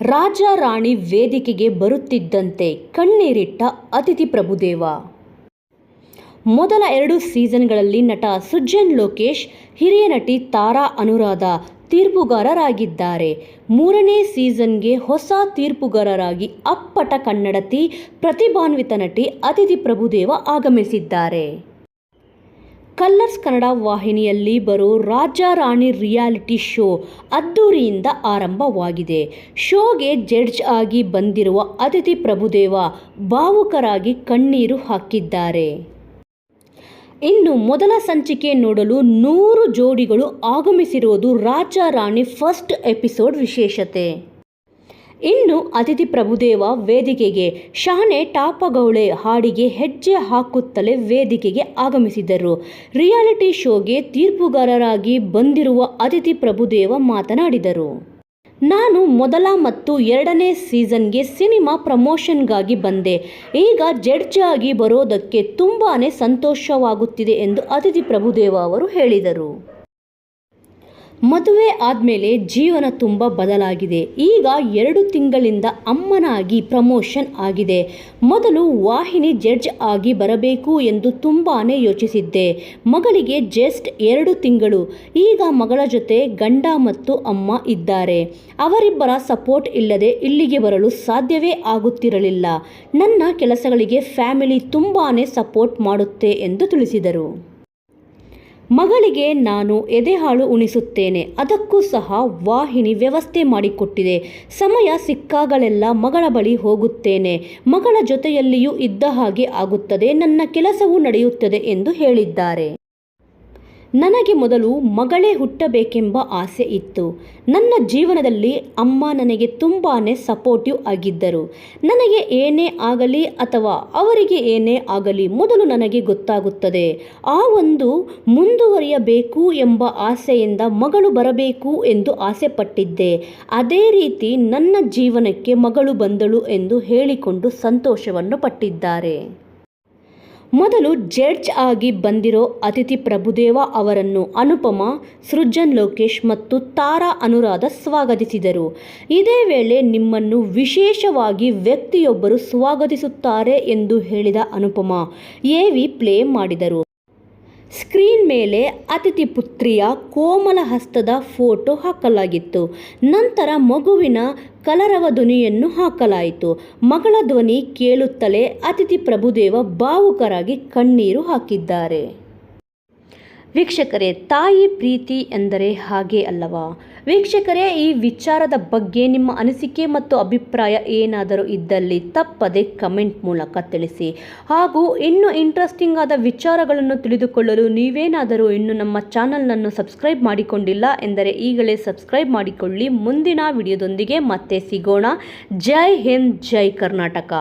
ರಾಜ ರಾಣಿ ವೇದಿಕೆಗೆ ಬರುತ್ತಿದ್ದಂತೆ ಕಣ್ಣೀರಿಟ್ಟ ಅತಿಥಿ ಪ್ರಭುದೇವ. ಮೊದಲ ಎರಡು ಸೀಸನ್ಗಳಲ್ಲಿ ನಟ ಸುಜನ್ ಲೋಕೇಶ್, ಹಿರಿಯ ನಟಿ ತಾರಾ ಅನುರಾಧ ತೀರ್ಪುಗಾರರಾಗಿದ್ದಾರೆ. ಮೂರನೇ ಸೀಸನ್ಗೆ ಹೊಸ ತೀರ್ಪುಗಾರರಾಗಿ ಅಪ್ಪಟ ಕನ್ನಡತಿ ಪ್ರತಿಭಾನ್ವಿತ ನಟಿ ಅತಿಥಿ ಪ್ರಭುದೇವ ಆಗಮಿಸಿದ್ದಾರೆ. ಕಲ್ಲರ್ಸ್ ಕನ್ನಡ ವಾಹಿನಿಯಲ್ಲಿ ಬರೋ ರಾಜ ರಾಣಿ ರಿಯಾಲಿಟಿ ಶೋ ಅದ್ದೂರಿಯಿಂದ ಆರಂಭವಾಗಿದೆ. ಶೋಗೆ ಜಡ್ಜ್ ಆಗಿ ಬಂದಿರುವ ಅತಿಥಿ ಪ್ರಭುದೇವ ಭಾವುಕರಾಗಿ ಕಣ್ಣೀರು ಹಾಕಿದ್ದಾರೆ. ಇನ್ನು ಮೊದಲ ಸಂಚಿಕೆ ನೋಡಲು ನೂರು ಜೋಡಿಗಳು ಆಗಮಿಸಿರುವುದು ರಾಜ ರಾಣಿ ಫಸ್ಟ್ ಎಪಿಸೋಡ್ ವಿಶೇಷತೆ. ಇನ್ನು ಅತಿಥಿ ಪ್ರಭುದೇವ ವೇದಿಕೆಗೆ ಶಹನೆ ಟಾಪಗೌಳೆ ಹಾಡಿಗೆ ಹೆಜ್ಜೆ ಹಾಕುತ್ತಲೇ ವೇದಿಕೆಗೆ ಆಗಮಿಸಿದರು. ರಿಯಾಲಿಟಿ ಶೋಗೆ ತೀರ್ಪುಗಾರರಾಗಿ ಬಂದಿರುವ ಅತಿಥಿ ಪ್ರಭುದೇವ ಮಾತನಾಡಿದರು. ನಾನು ಮೊದಲ ಮತ್ತು ಎರಡನೇ ಸೀಸನ್ಗೆ ಸಿನಿಮಾ ಪ್ರಮೋಷನ್ಗಾಗಿ ಬಂದೆ. ಈಗ ಜಡ್ಜ್ ಆಗಿ ಬರೋದಕ್ಕೆ ತುಂಬಾ ಸಂತೋಷವಾಗುತ್ತಿದೆ ಎಂದು ಅತಿಥಿ ಪ್ರಭುದೇವ ಅವರು ಹೇಳಿದರು. ಮದುವೆ ಆದಮೇಲೆ ಜೀವನ ತುಂಬ ಬದಲಾಗಿದೆ. ಈಗ ಎರಡು ತಿಂಗಳಿಂದ ಅಮ್ಮನಾಗಿ ಪ್ರಮೋಷನ್ ಆಗಿದೆ. ಮೊದಲು ವಾಹಿನಿ ಜಡ್ಜ್ ಆಗಿ ಬರಬೇಕು ಎಂದು ತುಂಬಾ ಯೋಚಿಸಿದ್ದೆ. ಮಗಳಿಗೆ ಜಸ್ಟ್ ಎರಡು ತಿಂಗಳು. ಈಗ ಮಗಳ ಜೊತೆ ಗಂಡ ಮತ್ತು ಅಮ್ಮ ಇದ್ದಾರೆ. ಅವರಿಬ್ಬರ ಸಪೋರ್ಟ್ ಇಲ್ಲದೆ ಇಲ್ಲಿಗೆ ಬರಲು ಸಾಧ್ಯವೇ ಆಗುತ್ತಿರಲಿಲ್ಲ. ನನ್ನ ಕೆಲಸಗಳಿಗೆ ಫ್ಯಾಮಿಲಿ ತುಂಬಾ ಸಪೋರ್ಟ್ ಮಾಡುತ್ತೆ ಎಂದು ತಿಳಿಸಿದರು. ಮಗಳಿಗೆ ನಾನು ಎದೆಹಾಳು ಉಣಿಸುತ್ತೇನೆ. ಅದಕ್ಕೂ ಸಹ ವಾಹಿನಿ ವ್ಯವಸ್ಥೆ ಮಾಡಿಕೊಟ್ಟಿದೆ. ಸಮಯ ಸಿಕ್ಕಾಗಲೆಲ್ಲ ಮಗಳ ಬಳಿ ಹೋಗುತ್ತೇನೆ. ಮಗಳ ಜೊತೆಯಲ್ಲಿಯೂ ಇದ್ದ ಹಾಗೆ ಆಗುತ್ತದೆ. ನನ್ನ ಕೆಲಸವೂ ನಡೆಯುತ್ತದೆ ಎಂದು ಹೇಳಿದ್ದಾರೆ. ನನಗೆ ಮೊದಲು ಮಗಳೇ ಹುಟ್ಟಬೇಕೆಂಬ ಆಸೆ ಇತ್ತು. ನನ್ನ ಜೀವನದಲ್ಲಿ ಅಮ್ಮ ನನಗೆ ತುಂಬಾ ಸಪೋರ್ಟಿವ್ ಆಗಿದ್ದರು. ನನಗೆ ಏನೇ ಆಗಲಿ ಅಥವಾ ಅವರಿಗೆ ಏನೇ ಆಗಲಿ ಮೊದಲು ನನಗೆ ಗೊತ್ತಾಗುತ್ತದೆ. ಆ ಒಂದು ಮುಂದುವರಿಯಬೇಕು ಎಂಬ ಆಸೆಯಿಂದ ಮಗಳು ಬರಬೇಕು ಎಂದು ಆಸೆ ಪಟ್ಟಿದ್ದೆ ಅದೇ ರೀತಿ ನನ್ನ ಜೀವನಕ್ಕೆ ಮಗಳು ಬಂದಳು ಎಂದು ಹೇಳಿಕೊಂಡು ಸಂತೋಷವನ್ನು ಪಟ್ಟಿದ್ದಾರೆ. ಮೊದಲು ಜಡ್ಜ್ ಆಗಿ ಬಂದಿರೋ ಅತಿಥಿ ಪ್ರಭುದೇವ ಅವರನ್ನು ಅನುಪಮ, ಸೃಜನ್ ಲೋಕೇಶ್ ಮತ್ತು ತಾರಾ ಅನುರಾಧ ಸ್ವಾಗತಿಸಿದರು. ಇದೇ ವೇಳೆ ನಿಮ್ಮನ್ನು ವಿಶೇಷವಾಗಿ ವ್ಯಕ್ತಿಯೊಬ್ಬರು ಸ್ವಾಗತಿಸುತ್ತಾರೆ ಎಂದು ಹೇಳಿದ ಅನುಪಮ ಎವಿ ಪ್ಲೇ ಮಾಡಿದರು. ಸ್ಕ್ರೀನ್ ಮೇಲೆ ಅತಿಥಿ ಪುತ್ರಿಯ ಕೋಮಲ ಹಸ್ತದ ಫೋಟೋ ಹಾಕಲಾಗಿತ್ತು. ನಂತರ ಮಗುವಿನ ಕಲರವ ಧ್ವನಿಯನ್ನು ಹಾಕಲಾಯಿತು. ಮಗಳ ಧ್ವನಿ ಕೇಳುತ್ತಲೇ ಅತಿಥಿ ಪ್ರಭುದೇವ ಭಾವುಕರಾಗಿ ಕಣ್ಣೀರು ಹಾಕಿದ್ದಾರೆ. ವೀಕ್ಷಕರೇ, ತಾಯಿ ಪ್ರೀತಿ ಎಂದರೆ ಹಾಗೆ ಅಲ್ಲವಾ? ವೀಕ್ಷಕರೇ, ಈ ವಿಚಾರದ ಬಗ್ಗೆ ನಿಮ್ಮ ಅನಿಸಿಕೆ ಮತ್ತು ಅಭಿಪ್ರಾಯ ಏನಾದರೂ ಇದ್ದಲ್ಲಿ ತಪ್ಪದೆ ಕಮೆಂಟ್ ಮೂಲಕ ತಿಳಿಸಿ. ಹಾಗೂ ಇನ್ನೂ ಇಂಟ್ರೆಸ್ಟಿಂಗ್ ಆದ ವಿಚಾರಗಳನ್ನು ತಿಳಿದುಕೊಳ್ಳಲು ನೀವೇನಾದರೂ ಇನ್ನು ನಮ್ಮ ಚಾನಲ್ನನ್ನು ಸಬ್ಸ್ಕ್ರೈಬ್ ಮಾಡಿಕೊಂಡಿಲ್ಲ ಎಂದರೆ ಈಗಲೇ ಸಬ್ಸ್ಕ್ರೈಬ್ ಮಾಡಿಕೊಳ್ಳಿ. ಮುಂದಿನ ವಿಡಿಯೋದೊಂದಿಗೆ ಮತ್ತೆ ಸಿಗೋಣ. ಜೈ ಹಿಂದ್, ಜೈ ಕರ್ನಾಟಕ.